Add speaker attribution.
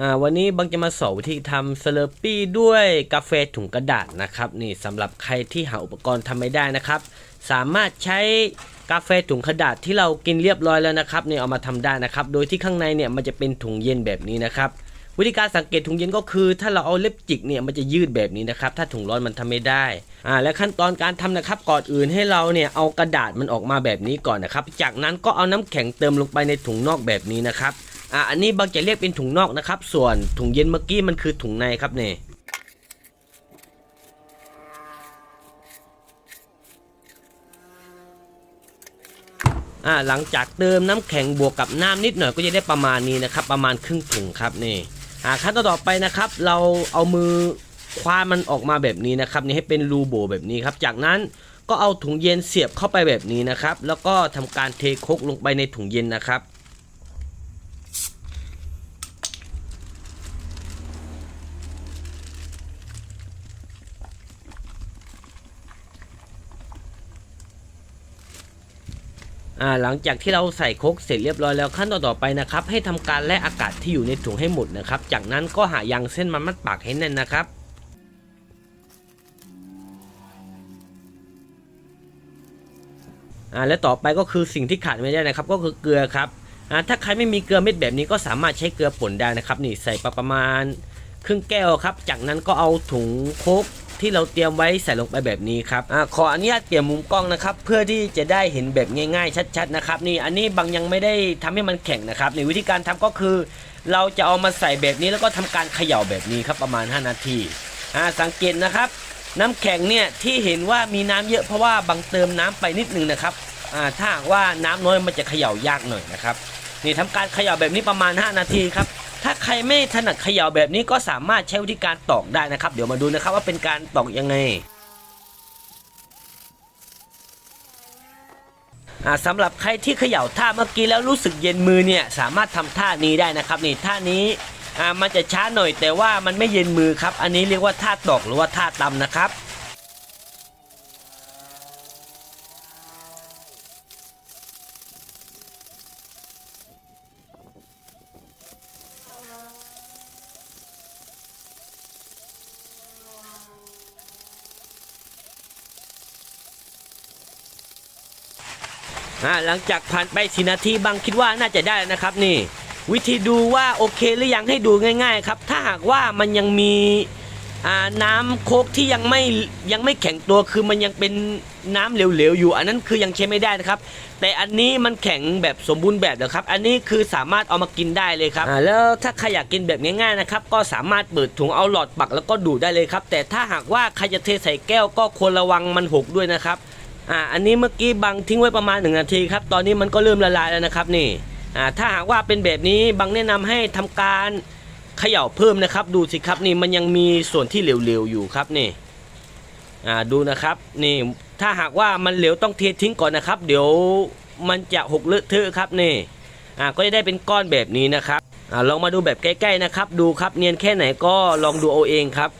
Speaker 1: อ่าวันนี้บังจะมาสอนวิธีทำสเลอร์ปี้ด้วยกาแฟถุงกระดาษนะครับนี่สำหรับใครที่หาอุปกรณ์ทำไม่ได้นะครับ สามารถใช้กาแฟถุงกระดาษที่เรากินเรียบร้อยแล้วนะครับนี่เอามาทำได้นะครับ โดยที่ข้างในเนี่ยมันจะเป็นถุงเย็นแบบนี้นะครับวิธีการสังเกตถุงเย็นก็คือ ถ้าเราเอาเล็บจิกเนี่ยมันจะยืดแบบนี้นะครับ ถ้าถุงร้อนมันทำไม่ได้อ่าและขั้นตอนการทำนะครับก่อนอื่นให้เราเนี่ยเอากระดาษมันออกมาแบบนี้ก่อนนะครับ จากนั้นก็เอาน้ำแข็งเติมลงไปในถุงนอกแบบนี้นะครับ อ่าอันนี้บางจะเรียกเป็นถุงนอกนะครับ ส่วนถุงเย็นเมื่อกี้มันคือถุงในครับเนี่ยอ่าหลังจากเติมน้ำแข็งบวกกับน้ำนิดหน่อยก็จะได้ประมาณนี้นะครับ ประมาณครึ่งถุงครับนี่อ่าขั้นตอนต่อไปนะครับ เราเอามือคว้ามันออกมาแบบนี้นะครับนี่ให้เป็นรูโบแบบนี้ครับ จากนั้นก็เอาถุงเย็นเสียบเข้าไปแบบนี้นะครับ แล้วก็ทำการเทโคกลงไปในถุงเย็นนะครับ หลังจากที่เราใส่โคกเสร็จเรียบร้อยแล้วขั้นตอนต่อไปนะครับให้ทำการแล่อากาศที่อยู่ในถุงให้หมดนะครับ จากนั้นก็หายางเส้นมันมัดปากให้แน่นนะครับอ่าและต่อไปก็คือสิ่งที่ขาดไม่ได้นะครับ ก็คือเกลือครับอ่าถ้าใครไม่มีเกลือเม็ดแบบนี้ก็สามารถใช้เกลือป่นได้นะครับ นี่ใส่ประมาณครึ่งแก้วครับ จากนั้นก็เอาถุงโคก ที่เราเตรียมไว้ใส่ลงไปแบบนี้ครับอขออนุญาตเปลี่ยนมุมกล้องนะครับ เพื่อที่จะได้เห็นแบบง่าย ๆ ชัด ๆ นะครับ นี่อันนี้บางยังไม่ได้ทำให้มันแข็งนะครับในวิธีการทำก็คือ เราจะเอามาใส่แบบนี้แล้วก็ทำการเขย่าแบบนี้ครับประมาณ 5 นาทีสังเกตนะครับ น้ำแข็งเนี่ยที่เห็นว่ามีน้ำเยอะเพราะว่าบางเติมน้ำไปนิดนึงนะครับถ้าว่าน้ำน้อยมันจะเขย่ายากหน่อยนะครับนี่ทำการเขย่าแบบนี้ประมาณ 5 นาทีครับ ถ้าใครไม่ถนัดเขย่าแบบนี้ก็สามารถใช้วิธีการตอกได้นะครับ เดี๋ยวมาดูนะครับว่าเป็นการตอกยังไงอ่าสำหรับใครที่เขย่าท่าเมื่อกี้แล้วรู้สึกเย็นมือเนี่ยสามารถทำท่านี้ได้นะครับนี่ท่านี้อ่ามันจะช้าหน่อยแต่ว่ามันไม่เย็นมือครับ อันนี้เรียกว่าท่าตอกหรือว่าท่าตำนะครับ หลังจากผ่านไปสีนาทีบางคิดว่าน่าจะได้นะครับนี่ วิธีดูว่าโอเคหรือยังให้ดูง่าย ๆ ครับ ถ้าหากว่ามันยังมีน้ำโคกที่ยังไม่ยังไม่แข็งตัวคือมันยังเป็นน้ำเหลวๆอยู่ อันนั้นคือยังใช้ไม่ได้นะครับ แต่อันนี้มันแข็งแบบสมบูรณ์แบบนะครับ อันนี้คือสามารถเอามากินได้เลยครับแล้วถ้าใครอยากกินแบบง่ายๆนะครับก็สามารถเปิดถุงเอาหลอดปักแล้วก็ดูดได้เลยครับ แต่ถ้าหากว่าใครจะเทใส่แก้วก็ควรระวังมันหกด้วยนะครับ อ่าอันนี้เมื่อกี้บังทิ้งไว้ประมาณ1นาทีครับตอนนี้มันก็เริ่มละลายแล้วนะครับนี่อ่าถ้าหากว่าเป็นแบบนี้บังแนะนำให้ทำการเขย่าเพิ่มนะครับดูสิครับนี่มันยังมีส่วนที่เหลวๆอยู่ครับนี่อ่าดูนะครับนี่ถ้าหากว่ามันเหลวต้องเททิ้งก่อนนะครับ เดี๋ยวมันจะหกเลอะเทอะครับนี่อ่าก็จะได้เป็นก้อนแบบนี้นะครับอ่าลองมาดูแบบใกล้ๆนะครับ ดูครับเนียนแค่ไหนก็ลองดูเอาเองครับ